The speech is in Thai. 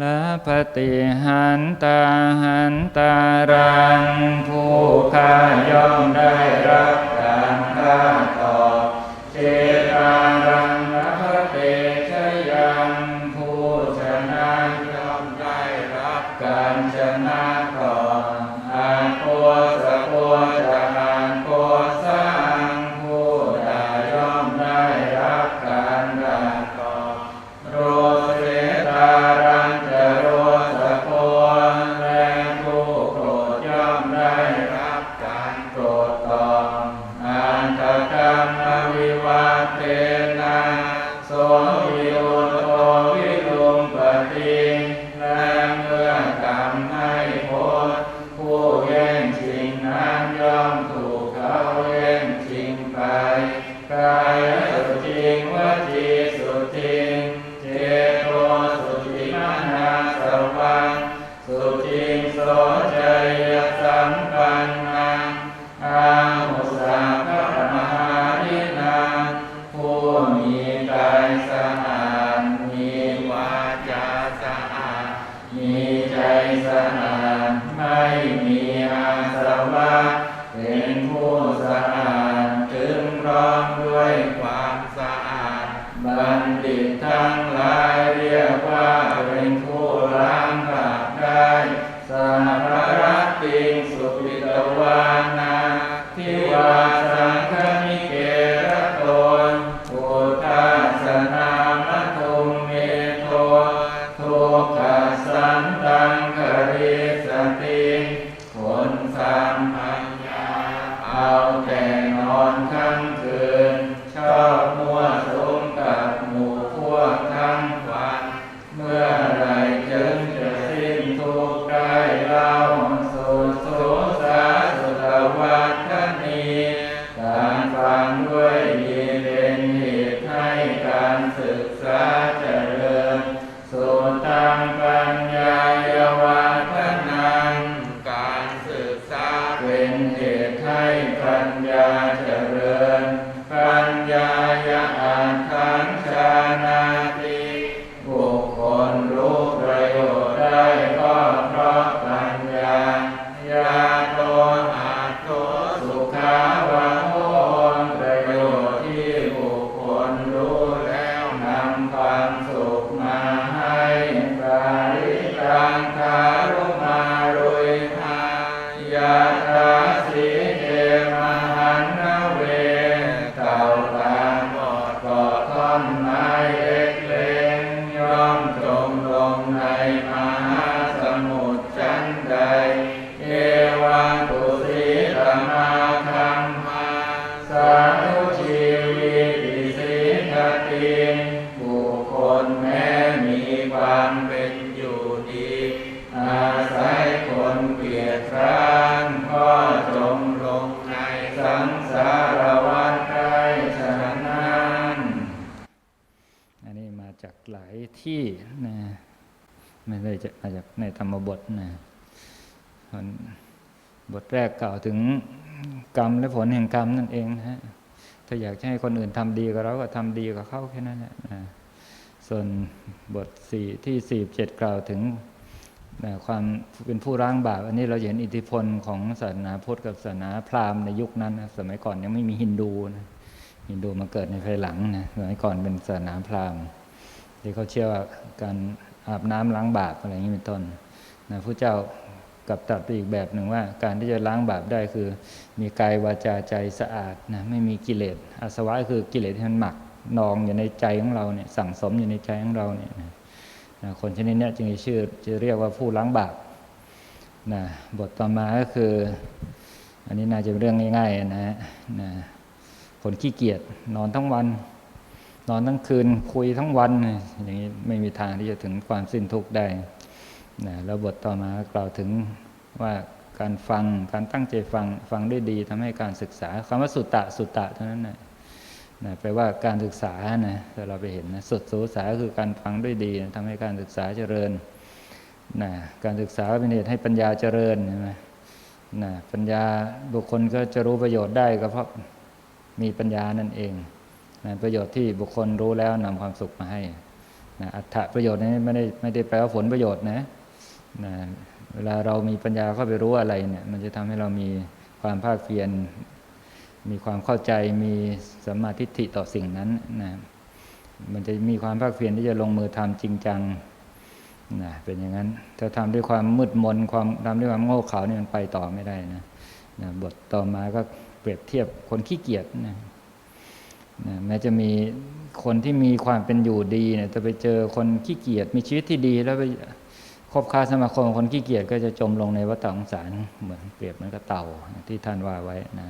ละปฏิหันตาหันตารังผู้ข้าย่อมได้รับการฆ่าตอบเจตารัง มีใจสะอาดไม่มีอาสวะเป็นผู้สะอาดถึงพร้อมด้วยความสะอาด บัณฑิตทั้งหลาย สันตา ลงในมา หลายที่นะไม่ได้จะมาจากในธรรมบทนะบทแรกกล่าวถึงกรรมและผลแห่งกรรมนั่นเองนะฮะถ้าอยากให้คนอื่นทำดีกับเราก็ทำดีกับเขาแค่นั้นแหละนะส่วนบทสี่ที่สี่เจ็ดกล่าวถึงนะความเป็นผู้ร้างบาปอันนี้เราเห็นอิทธิพลของศาสนาพุทธกับศาสนาพราหมณ์ในยุคนั้นนะสมัยก่อนยังไม่มีฮินดูนะฮินดูมาเกิดในภายหลังนะสมัยก่อนเป็นศาสนาพราหมณ์ ที่เขาเชื่อว่าการอาบน้ำล้างบาปอะไรอย่างนี้เป็นต้นนะพระเจ้ากลับตรัสไปอีกแบบหนึ่งว่า การที่จะล้างบาปได้คือ มีกายวาจาใจสะอาดนะไม่มีกิเลสอาสวะคือกิเลสที่มันหมักนองอยู่ในใจของเราเนี่ยสั่งสมอยู่ในใจของเราเนี่ยนะนะคนชนิดนี้จึงจะชื่อจะเรียกว่าผู้ล้างบาปนะบทต่อมาก็คือ อันนี้น่าจะเป็นเรื่องง่ายๆนะฮะนะคนขี้เกียจนอนทั้งวัน นอนทั้งคืนคุยทั้งวัน อย่างนี้ไม่มีทางที่จะถึงความสิ้นทุกข์ได้นะแล้วบทต่อมากล่าวถึงว่าการฟังการตั้งใจฟังฟังได้ดีทำให้การศึกษาคำว่าสุตตะสุตตะเท่านั้นนะนะแปลว่าการศึกษานะถ้าเราไปเห็นนะสุดสูสาคือการฟังด้วยดีทำให้การศึกษาเจริญนะการศึกษาเป็นเหตุให้ปัญญาเจริญใช่ไหมนะปัญญาบุคคลก็จะรู้ประโยชน์ได้ก็เพราะมีปัญญานั่นเอง นะประโยชน์ที่บุคคลรู้แล้วนำความสุขมาให้นะอัตถประโยชน์นี่ไม่ได้ไม่ได้แปลว่าผลประโยชน์นะนะเวลาเรามีปัญญาเข้าไปรู้อะไรเนี่ยมันจะทำให้เรามีความภาคเพียรมีความเข้าใจมีสัมมาทิฏฐิต่อสิ่งนั้นนะมันจะมีความภาคเพียรที่จะลงมือทำจริงจังนะเป็นอย่างนั้นถ้าทำด้วยความมืดมนความทำด้วยความโง่เขลานี่มันไปต่อไม่ได้นะนะบทต่อมาก็เปรียบเทียบคนขี้เกียจนะ นะแม้จะมีคนที่มีความเป็นอยู่ดีเนี่ยจะไปเจอคนขี้เกียจมีชีวิตที่ดีแล้วไปคบค้าสมาคมกับคนขี้เกียจก็จะจมลงในวัฏสงสารเหมือนเปรียบเหมือนกับเต่าที่ท่านว่าไว้นะ